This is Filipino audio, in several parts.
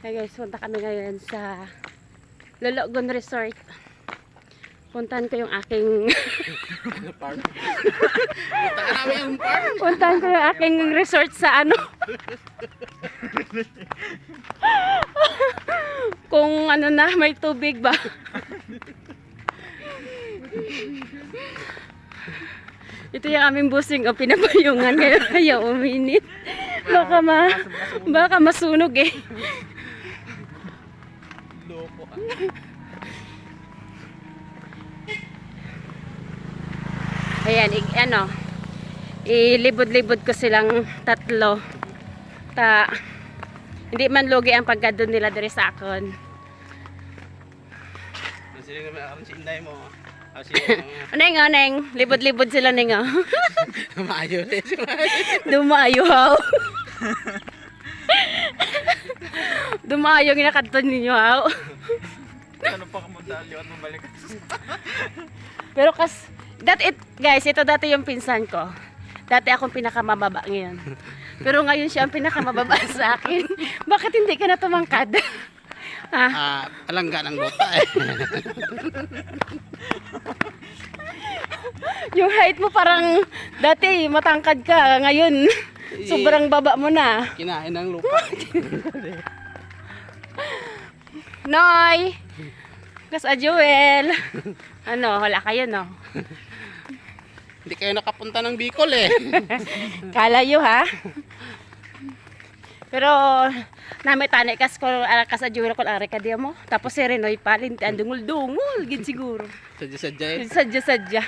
Hey guys, punta kami ngayon sa Lologon Resort. Puntahan ko yung aking puntahan ko yung aking resort sa ano. Kung ano na, may tubig ba? Ito yung aming busing o pinabayungan ngayon kaya uminit. Baka ma baka masunog eh. Ayan, i- ano, ilibod-libod ko silang tatlo. Ta, hindi man lugi ang pagkadon nila dire sa akon. Sino naman ako si Inday mo? Ah, si Aneng, aneng, libod-libod sila ning oh. Maayo rin. Dumayo haw. Dumayo ginakadton ninyo haw. Ano pa kamudali at mabalik? Pero kas, that it, guys, ito dati yung pinsan ko. Dati akong pinakamababa ngayon. Pero ngayon siya ang pinakamababa sa akin. Bakit hindi ka na tumangkad? ah, Ah, palangga ng bota eh. yung height mo parang dati matangkad ka. Ngayon, sobrang baba mo na. Kinain ng lupa. Noy! Kas a Joel. Ano, wala kayo no? Hindi kayo nakapunta ng Bicol eh. Kalayo ha? Pero nami tani kas ko kas a Joel ko ara ka diya mo. Tapos si Renoy palin ang dungol-dungol gid siguro. Sadya-sadya eh. Sadya-sadya.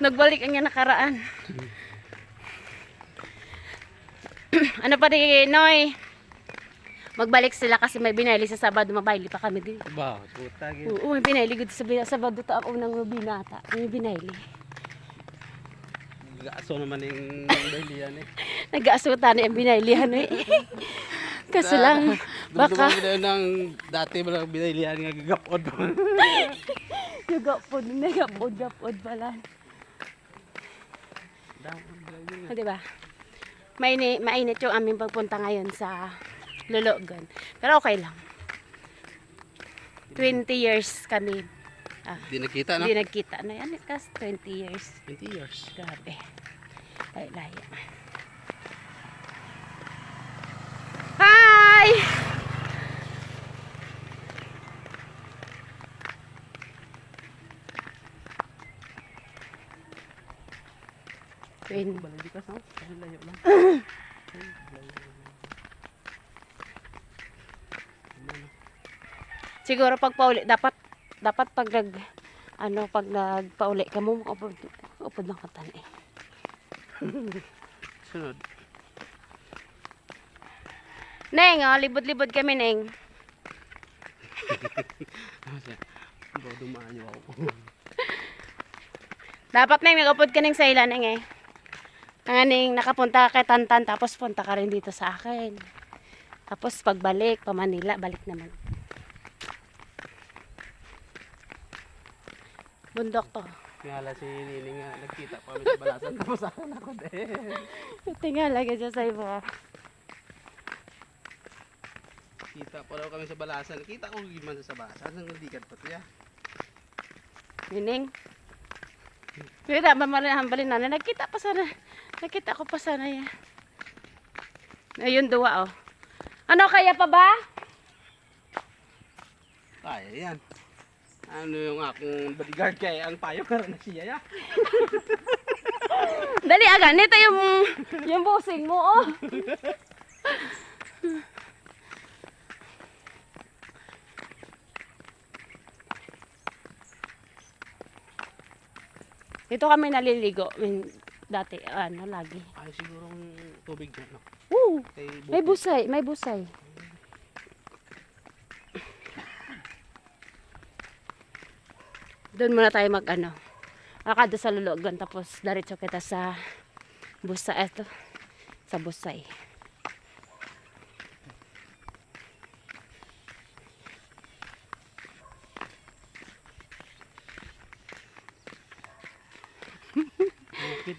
Nagbalik ang nakaraan. ano pa rin, Noy? Magbalik sila kasi may binayli sa Sabado, mabayli pa kami din. Ba, puta gid. Oo, may binayli gud sa Sabado ta ang unang binata. May binayli. Gaso naman yung dahilian eh. Nag-aasutan na yung binaylihan eh. Kasi lang, baka Baka. ng dati mo lang binilihan nga gagapod. nagapod, nagapod, gapod pala. O, diba? Mainit, mainit yung aming pagpunta ngayon sa Lologan. Pero okay lang. 20 years kami. Ah, Di nakita no? hindi nagkita na yan. Kas 20 years. 20 years. Grabe. Ay, laya. Hi! Twin. Balay ka sa? Layo lang. Siguro pag pauli, dapat dapat pag nag ano pag nagpauli ka mo upod upod ng katan eh. Sunod. Neng, oh, libod-libod kami, Neng. Bawa dumayo ako. Dapat Neng, nag-upod ka Neng sa ilan, Neng eh. Nga Neng, nakapunta ka kay Tantan, tapos punta ka rin dito sa akin. Tapos pagbalik, pa Manila, balik naman. Bundok to. Ngala si Nini nga, nagkita pa kami sa balasan. Tapos akin ako din. Tingnan lagi siya sa ibo. Kita pa daw kami sa balasan. Kita ko gimana sa balasan. Ang likat pa siya. Nining. Kita ba hambalin na nagkita pa sana. Nakita ko pa sana yan. Ayun duwa oh. Ano kaya pa ba? Kaya yan. Ano yung akong bodyguard kaya ang payo ka na siya ya. Dali aga, nito yung yung busing mo oh. Dito kami naliligo. Min, dati, ano, lagi. Ay sigurong tubig dyan. No? Woo! Kay May busay, may busay. Doon muna tayo mag ano. Akada sa lulugan tapos diretso kita sa busa eto sa busay.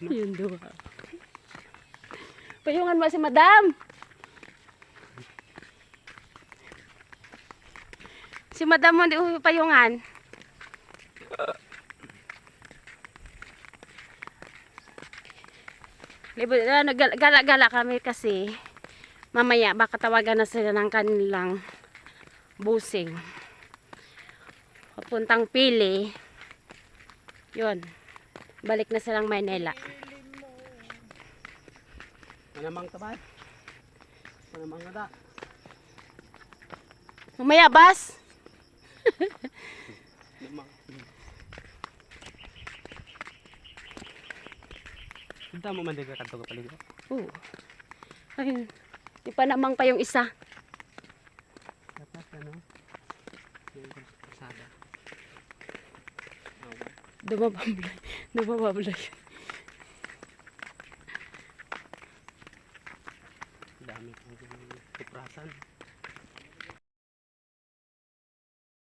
No? Yun duha. Payungan mo si madam. Si madam mo, hindi payungan. Gala-gala kami kasi mamaya baka tawagan na sila ng kanilang busing. Papuntang pili. Yun. Balik na silang Manila. Manamang tabay. Manamang nada. Mamaya, bas! Manamang. Punta mo man din ka kanto ka paligo. Oo. Ayun. Di pa namang pa yung isa. Dapat ano? Yung kalsada. Okay. Dumabablay. Dumabablay. Dami pang tuprasan.